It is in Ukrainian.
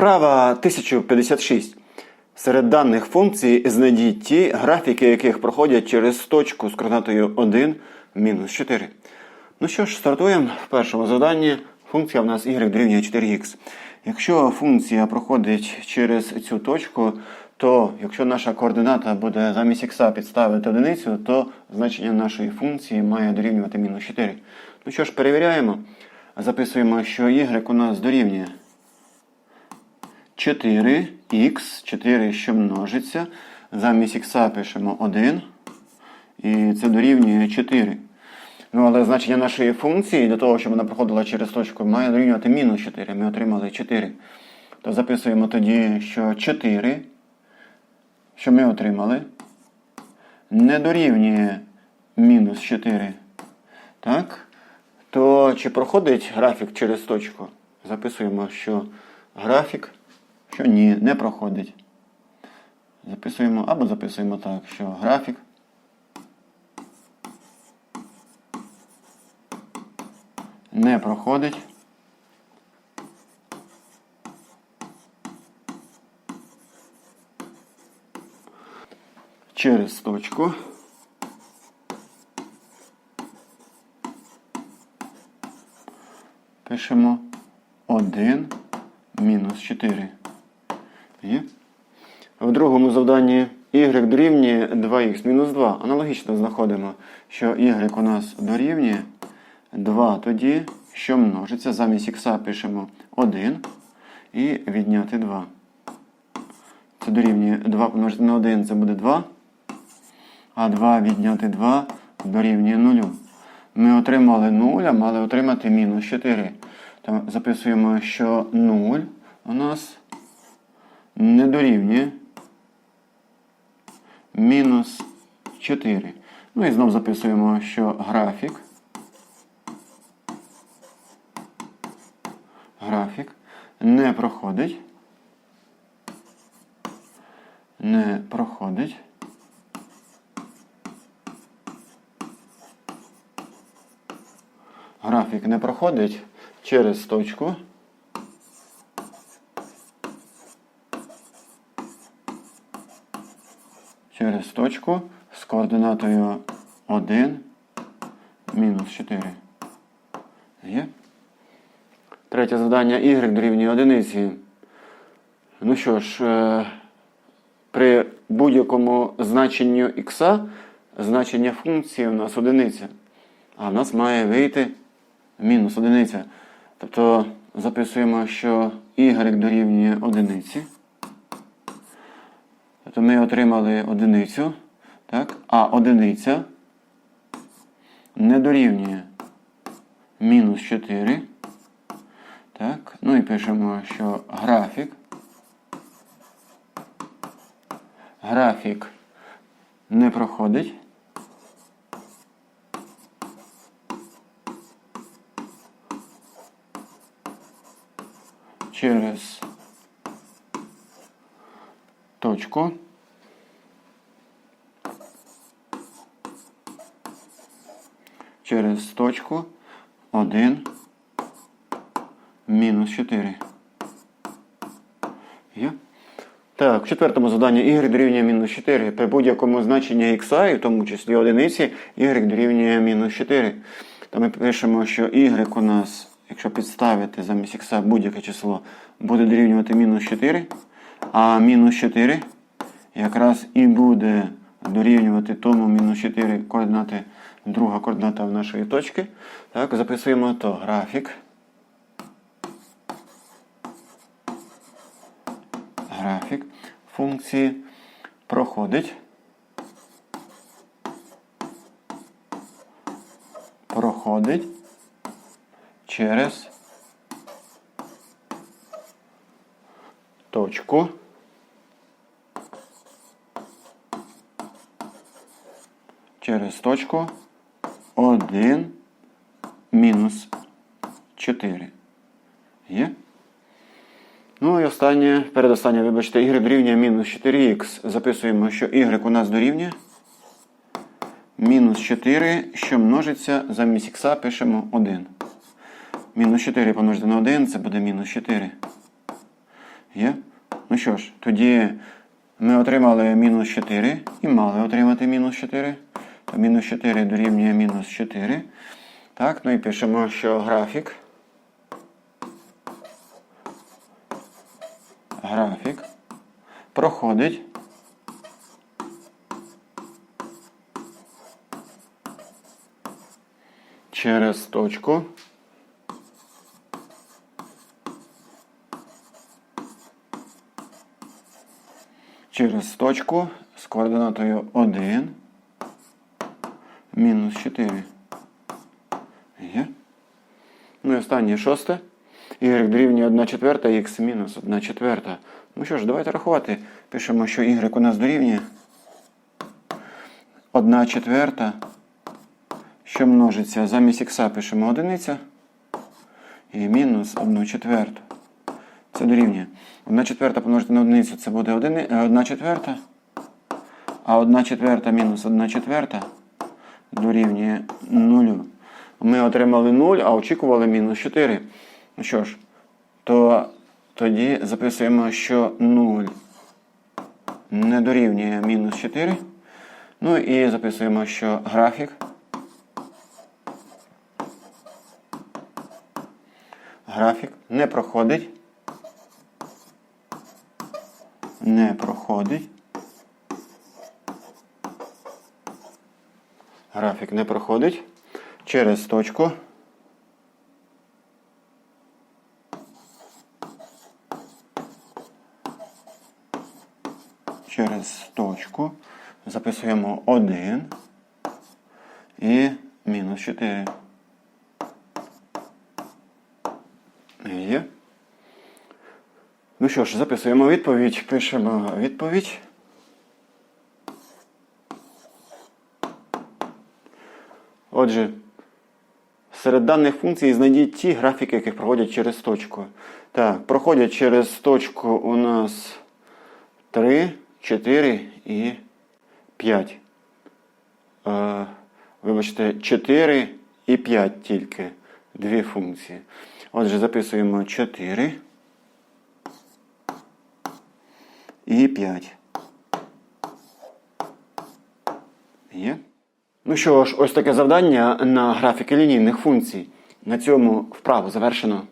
Вправа 1056. Серед даних функцій знайдіть ті, графіки яких проходять через точку з координатою 1, мінус 4. Ну що ж, стартуємо в першому заданні. Функція в нас y дорівнює 4х. Якщо функція проходить через цю точку, то якщо наша координата буде замість х підставити одиницю, то значення нашої функції має дорівнювати мінус 4. Ну що ж, перевіряємо. Записуємо, що y у нас дорівнює 4х, 4, що множиться. Замість х пишемо 1. І це дорівнює 4. Ну, але значення нашої функції для того, щоб вона проходила через точку, має дорівнювати мінус 4. Ми отримали 4. То записуємо тоді, що 4, що ми отримали, не дорівнює мінус 4. Так? То чи проходить графік через точку? Записуємо, що графік, що ні, не проходить. Записуємо або записуємо так, що графік не проходить. Через точку. Пишемо 1 мінус 4. Є? В другому завданні y дорівнює 2х мінус 2. Аналогічно знаходимо, що y у нас дорівнює 2 тоді, що множиться. Замість х пишемо 1 і відняти 2. Це дорівнює 2 помножити на 1, це буде 2. А 2 відняти 2 дорівнює 0. Ми отримали 0, а мали отримати мінус 4. Тому записуємо, що 0 у нас не дорівнює мінус 4. Ну і знову записуємо, що графік. Графік не проходить. Не проходить. Графік не проходить через точку. Через точку з координатою 1 мінус 4. Є? Третє завдання y дорівнює одиниці. Ну що ж, е, при будь-якому значенню х значення функції у нас одиниця. А в нас має вийти мінус одиниця. Тобто записуємо, що y дорівнює одиниці. Тобто ми отримали одиницю, так? а одиниця не дорівнює мінус 4. Так, ну і пишемо, що графік. Графік не проходить. Через точку. Через точку 1 мінус 4. Є? Так, в четвертому заданні y дорівнює мінус 4. При будь-якому значенні х, і в тому числі одиниці, y дорівнює мінус 4. То ми пишемо, що y у нас, якщо підставити замість х будь-яке число, буде дорівнювати мінус 4. А мінус 4 якраз і буде дорівнювати тому мінус 4 координати, друга координата в нашої точки. Так, записуємо то графік. Графік функції проходить. Проходить через точку. Через точку 1 мінус 4. Є? Ну і останнє, передостаннє, вибачте, y дорівнює мінус 4х. Записуємо, що y у нас дорівнює. Мінус 4, що множиться замість х пишемо 1. Мінус 4 помножити на 1, це буде мінус 4. Є? Ну що ж, тоді ми отримали мінус 4 і мали отримати мінус 4. То мінус 4 дорівнює мінус 4. Так, ну і пишемо, що графік. Графік проходить. Через точку. Через точку з координатою 1 мінус 4. Є. Ну і останнє шосте. Y дорівнює 1 четверта, x мінус 1 четверта. Ну що ж, давайте рахувати. Пишемо, що y у нас дорівнює 1 четверта, що множиться. Замість х пишемо одиниця. І мінус 1 четверту. Це дорівнює. 1 четверта помножити на одиницю це буде 1 четверта. А 1 четверта мінус 1 четверта дорівнює 0. Ми отримали 0, а очікували мінус 4. Ну що ж, то тоді записуємо, що 0 не дорівнює мінус 4. Ну і записуємо, що графік. Графік не проходить. Не проходить. Графік не проходить через точку. Через точку записуємо 1 і мінус 4. Є. Ну що ж, записуємо відповідь, пишемо відповідь. Отже, серед даних функцій знайдіть ті графіки, які проходять через точку. Так, проходять через точку у нас 3, 4 і 5. Е, вибачте, 4 і 5 тільки. Дві функції. Отже, записуємо 4 і 5. Є? Ну що ж, ось таке завдання на графіки лінійних функцій. На цьому вправу завершено.